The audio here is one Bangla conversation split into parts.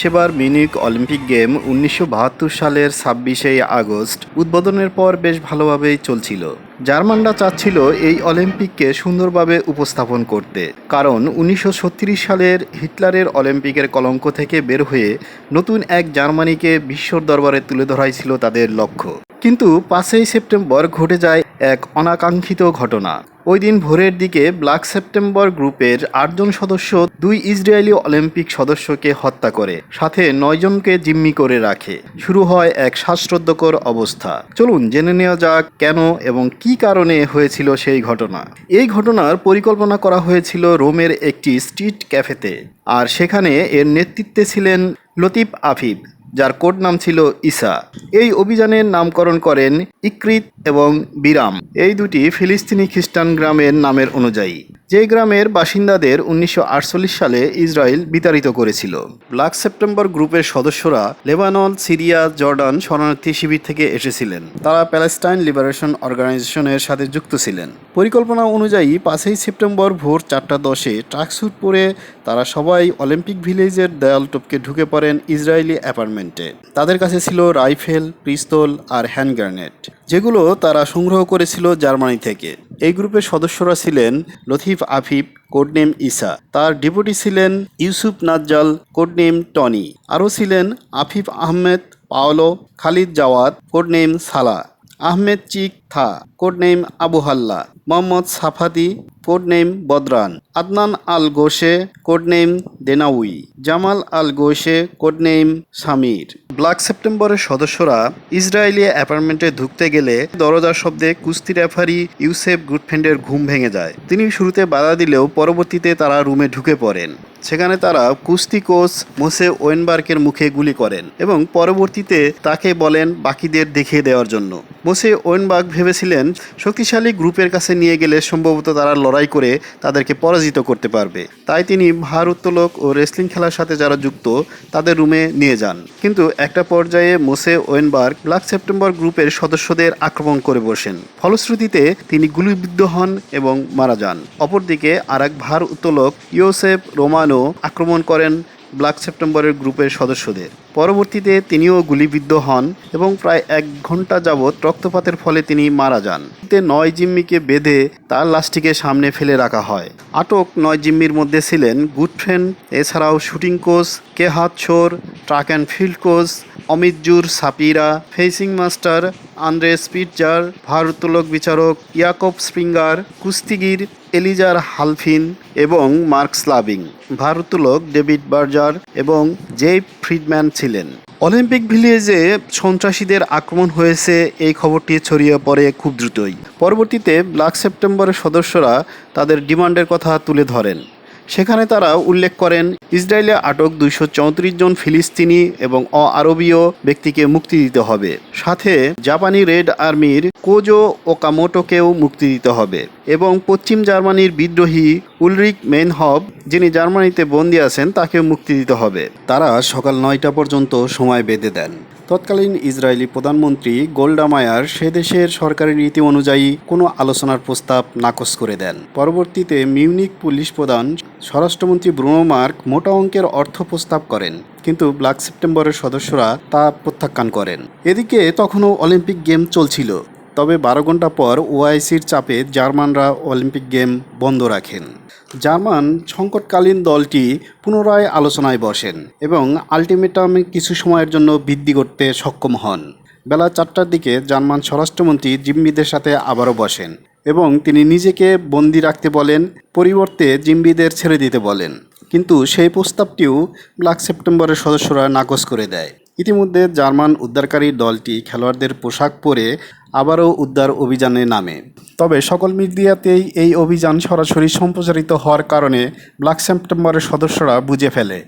সেবার মিউনিক অলিম্পিক গেম উনিশশো বাহাত্তর সালের ছাব্বিশে আগস্ট উদ্বোধনের পর বেশ ভালোভাবেই চলছিল। জার্মানরা চাচ্ছিল এই অলিম্পিককে সুন্দরভাবে উপস্থাপন করতে। কারণ উনিশশো ছত্রিশ সালের হিটলারের অলিম্পিকের কলঙ্ক থেকে বের হয়ে নতুন এক জার্মানিকে বিশ্বর দরবারে তুলে ধরাই ছিল তাদের লক্ষ্য। কিন্তু পাঁচই সেপ্টেম্বর ঘটে যায় এক অনাকাঙ্ক্ষিত ঘটনা। ওই দিন ভোরের দিকে ব্ল্যাক সেপ্টেম্বর গ্রুপের আটজন সদস্য দুই ইসরায়েলি অলিম্পিক সদস্যকে হত্যা করে, সাথে নয়জনকে জিম্মি করে রাখে। শুরু হয় এক শ্বাসরুদ্ধকর অবস্থা। চলুন জেনে নেওয়া যাক কেন এবং কি কারণে হয়েছিল সেই ঘটনা। এই ঘটনার পরিকল্পনা করা হয়েছিল রোমের একটি স্ট্রিট ক্যাফেতে, আর সেখানে এর নেতৃত্বে ছিলেন লতিফ আফিফ। যার কোড নাম ছিল ইসা এই অভিযানের নামকরণ করেন ইকৃত এবং বিরাম। এই দুটি ফিলিস্তিনি খ্রিস্টান গ্রামের নামের অনুযায়ী। যে গ্রামের বাসিন্দাদের উনিশশো আটচল্লিশ সালে ইসরায়েল বিতাড়িত করেছিল। ব্ল্যাক সেপ্টেম্বর গ্রুপের সদস্যরা লেবানন, সিরিয়া, জর্ডান শরণার্থী শিবির থেকে এসেছিলেন। তারা প্যালেস্টাইন লিবারেশন অর্গানাইজেশনের সাথে যুক্ত ছিলেন। পরিকল্পনা অনুযায়ী পাঁচই সেপ্টেম্বর ভোর চারটা দশে ট্রাকস্যুট পরে তারা সবাই অলিম্পিক ভিলেজের দেয়াল টপকে ঢুকে পড়েন ইসরায়েলি অ্যাপার্টমেন্টে। তাদের কাছে ছিল রাইফেল, পিস্তল আর হ্যান্ড গ্রেনেড, যেগুলো তারা সংগ্রহ করেছিল জার্মানি থেকে। এই গ্রুপের সদস্যরা ছিলেন লতিফ আফিফ, কোডনেম ইসা তার ডেপুটি ছিলেন ইউসুফ নাজ্জাল, কোডনেম টনি। আরও ছিলেন Afif Ahmed, Paolo, Khalid Jawad codename Salah Ahmed Chic Thaa, codename Abu Halla, Mohammed Safady codename Badran, Adnan Al Gashey, codename Denawi Jamal Al Gashey, codename Samir. Black সেপ্টেম্বরের সদস্যরা ইসরায়েলি অ্যাপার্টমেন্টে ঢুকতে গেলে দরজার শব্দে কুস্তি রেফারি ইউসেফ গুডফ্রেন্ডের ঘুম ভেঙে যায়। তিনি শুরুতে বাধা দিলেও পরবর্তীতে তারা রুমে ঢুকে পড়েন। সেখানে তারা কুস্তি কোচ মোসে ওয়েনবার্গের মুখে গুলি করেন এবং পরবর্তীতে তাকে বলেন বাকিদের দেখিয়ে দেওয়ার জন্য। মোসে ওয়েনবার্গ ভেবেছিলেন, শক্তিশালী গ্রুপের কাছে নিয়ে গেলে সম্ভবত তারা লড়াই করে তাদেরকে পরাজিত করতে পারবে। তাই তিনি ভারোত্তোলক ও রেসলিং খেলার সাথে যারা যুক্ত, তাদের রুমে নিয়ে যান। কিন্তু একটা পর্যায়ে মোসে ওয়েনবার্গ ব্ল্যাক সেপ্টেম্বর গ্রুপের সদস্যদের আক্রমণ করে বসেন। ফলশ্রুতিতে তিনি গুলিবিদ্ধ হন এবং মারা যান। অপরদিকে আর এক ভার উত্তোলক ইউসেফ রোমানো আক্রমণ করেন ব্ল্যাক সেপ্টেম্বরের গ্রুপের সদস্যদের। পরবর্তীতে তিনিও গুলিবিদ্ধ হন এবং প্রায় এক ঘণ্টা যাবৎ রক্তপাতের ফলে তিনি মারা যান। এতে নয় জিম্মিকে বেঁধে তার লাশটিকে সামনে ফেলে রাখা হয়। আটক নয় জিম্মির মধ্যে ছিলেন গুডফ্রেন্ড, এছাড়াও shooting coach Kehat Shorr, track and field coach Amitzur Shapira fencing master Andre Spitzer ভারোত্তোলক বিচারক ইয়াকব স্প্রিঙ্গার, কুস্তিগির এলিজার হালফিন এবং মার্ক স্লাভিং ভারোত্তোলক ডেভিড বার্জার এবং জে ফ্রিডম্যান ছিলেন। অলিম্পিক ভিলেজে সন্ত্রাসীদের আক্রমণ হয়েছে, এই খবরটি ছড়িয়ে পড়ে খুব দ্রুতই। পরবর্তীতে ব্ল্যাক সেপ্টেম্বরের সদস্যরা তাদের ডিমান্ডের কথা তুলে ধরেন। সেখানে তারা উল্লেখ করেন, ইসরায়েলে আটক দুইশো চৌত্রিশ জন ফিলিস্তিনি এবং অ আরবীয় ব্যক্তিকে মুক্তি দিতে হবে। সাথে জাপানি রেড আর্মির কোজো ওকামোটোকেও মুক্তি দিতে হবে এবং পশ্চিম জার্মানির বিদ্রোহী উলরিক মেনহব, যিনি জার্মানিতে বন্দী আছেন তাকেও মুক্তি দিতে হবে। তারা সকাল নয়টা পর্যন্ত সময় বেঁধে দেন। তৎকালীন ইসরায়েলি প্রধানমন্ত্রী গোল্ডা মায়ার সে দেশের সরকারি রীতি অনুযায়ী কোনো আলোচনার প্রস্তাব নাকচ করে দেন। পরবর্তীতে মিউনিক পুলিশ প্রধান স্বরাষ্ট্রমন্ত্রী ব্রুনো মার্ক মোটা অঙ্কের অর্থ প্রস্তাব করেন, কিন্তু ব্ল্যাক সেপ্টেম্বরের সদস্যরা তা প্রত্যাখ্যান করেন। এদিকে তখনও অলিম্পিক গেম চলছিল, তবে বারো ঘণ্টা পর ওআইসির চাপে জার্মানরা অলিম্পিক গেম বন্ধ রাখেন। জার্মান সংকটকালীন দলটি পুনরায় আলোচনায় বসেন এবং আলটিমেটাম কিছু সময়ের জন্য বৃদ্ধি করতে সক্ষম হন। বেলা চারটার দিকে জার্মান স্বরাষ্ট্রমন্ত্রী জিম্মিদের সাথে আবারও বসেন। এবং তিনি নিজেকে বন্দি রাখতে বলেন, পরিবর্তে জিম্বিদের ছেড়ে দিতে বলেন। কিন্তু সেই প্রস্তাবটিও ব্ল্যাক সেপ্টেম্বরের সদস্যরা নাকচ করে দেয়। ইতিমধ্যে জার্মান উদ্ধারকারী দলটি খেলোয়াড়দের পোশাক পরে আবারও উদ্ধার অভিযানে নামে। তবে সকল মিডিয়াতেই এই অভিযান সরাসরি সম্প্রচারিত হওয়ার কারণে ব্ল্যাক সেপ্টেম্বরের সদস্যরা বুঝে ফেলে।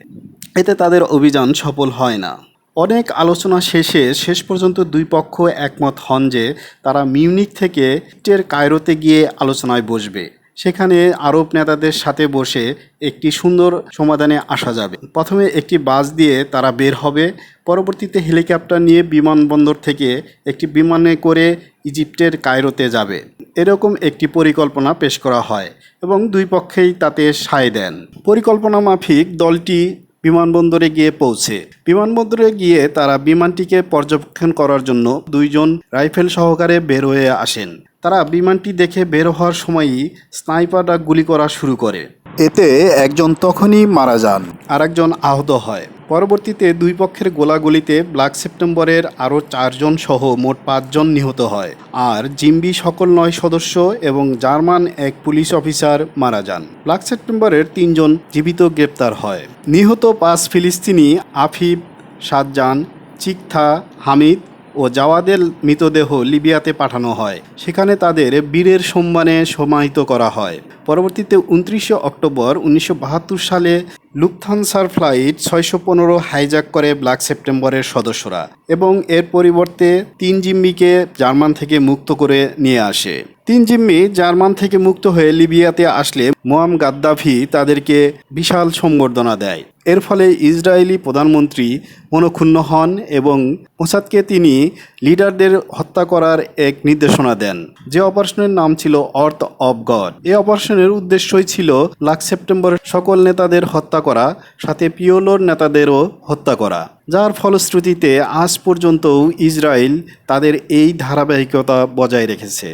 এতে তাদের অভিযান সফল হয় না। অনেক আলোচনা শেষে শেষ পর্যন্ত দুই পক্ষ একমত হন যে তারা মিউনিক থেকে টের কায়রোতে গিয়ে আলোচনায় বসবে। সেখানে আরব নেতাদের সাথে বসে একটি সুন্দর সমাধানে আসা যাবে। প্রথমে একটি বাস দিয়ে তারা বের হবে। পরবর্তীতে হেলিকপ্টার নিয়ে বিমানবন্দর থেকে একটি বিমানে করে ইজিপ্টের কায়রোতে যাবে। এরকম একটি পরিকল্পনা পেশ করা হয় এবং দুই পক্ষেই তাতে সায় দেন। পরিকল্পনা মাফিক দলটি বিমানবন্দরে গিয়ে পৌঁছে। বিমানবন্দরে গিয়ে তারা বিমানটিকে পর্যবেক্ষণ করার জন্য দুইজন রাইফেল সহকারে বের হয়ে আসেন। তারা বিমানটি দেখে বের হওয়ার সময়ই স্নাইপাররা গুলি করা শুরু করে। এতে একজন তখনই মারা যান আর একজন আহত হয়। পরবর্তীতে দুই পক্ষের গোলাগুলিতে ব্ল্যাক সেপ্টেম্বরের আরও চারজন সহ মোট পাঁচজন নিহত হয়। আর জিম্বি সকল নয় সদস্য এবং জার্মান এক পুলিশ অফিসার মারা যান। ব্ল্যাক সেপ্টেম্বরের তিনজন জীবিত গ্রেপ্তার হয়। নিহত পাঁচ ফিলিস্তিনি আফিফ, সাজ্জান, চিকথা, হামিদ ও জাওয়াদের মৃতদেহ লিবিয়াতে পাঠানো হয়। সেখানে তাদের বীরের সম্মানে সমাহিত করা হয়। পরবর্তীতে উনত্রিশে অক্টোবর উনিশশো বাহাত্তর সালে লুপথানসার ফ্লাইট ছয়শো পনেরো হাইজ্যাক করে ব্ল্যাক সেপ্টেম্বরের সদস্যরা এবং এর পরিবর্তে তিন জিম্মিকে জার্মান থেকে মুক্ত করে নিয়ে আসে। তিন জিম্মি জার্মান থেকে মুক্ত হয়ে লিবিয়াতে আসলে মোয়াম গাদ্দাফি তাদেরকে বিশাল সম্বর্ধনা দেয়। এর ফলে ইসরায়েলি প্রধানমন্ত্রী মনক্ষুণ্ণ হন এবং মোসাদকে তিনি লিডারদের হত্যা করার এক নির্দেশনা দেন। যে অপারেশনের নাম ছিল অর্থ অব গড। এই অপারেশনের উদ্দেশ্যই ছিল লাখ সেপ্টেম্বরের সকল নেতাদের হত্যা করা, সাথে পিওলোর নেতাদেরও হত্যা করা। যার ফলশ্রুতিতে আজ পর্যন্তও ইসরায়েল তাদের এই ধারাবাহিকতা বজায় রেখেছে।